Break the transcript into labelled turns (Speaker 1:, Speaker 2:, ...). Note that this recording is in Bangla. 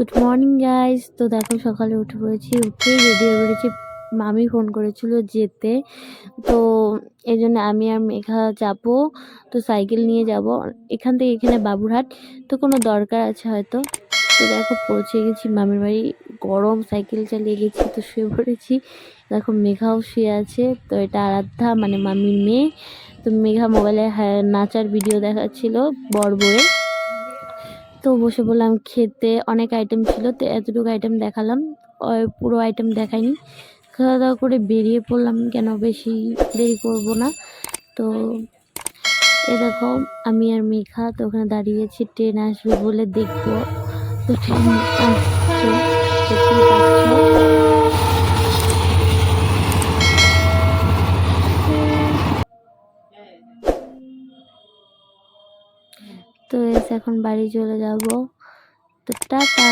Speaker 1: গুড মর্নিং গাইস তো দেখো, সকালে উঠে পড়েছি উঠে রেডি হয়ে পড়েছি। মামি ফোন করেছিল যেতে। তো এই জন্য আমি আর মেঘা যাব। তো সাইকেল নিয়ে যাব। এখান থেকে এখানে বাবুরহাট। তো কোনো দরকার আছে হয়তো? তো দেখো, পৌঁছে গেছি। মামির বাড়ি গরম সাইকেল চালিয়ে গেছি, তো শুয়ে পড়েছি। দেখো, মেঘাও শুয়ে আছে। তো এটা আরাধ্যা মানে মামির মেয়ে। তো মেঘা মোবাইলে হ্যাঁ নাচার ভিডিও দেখাচ্ছিল বর বউয়ের। তো বসে বললাম খেতে অনেক আইটেম ছিল, তো এতটুকু আইটেম দেখালাম। পুরো আইটেম দেখাইনি। খাওয়া দাওয়া করে বেরিয়ে পড়লাম কেন বেশি দেরি করব না। তো এ দেখো, আমি আর মেঘা তো ওখানে দাঁড়িয়েছি ট্রেন আসবে বলে দেখব। তো ট্রেন আসছে তো এখন বাড়ি চলে যাব। তো টাটা।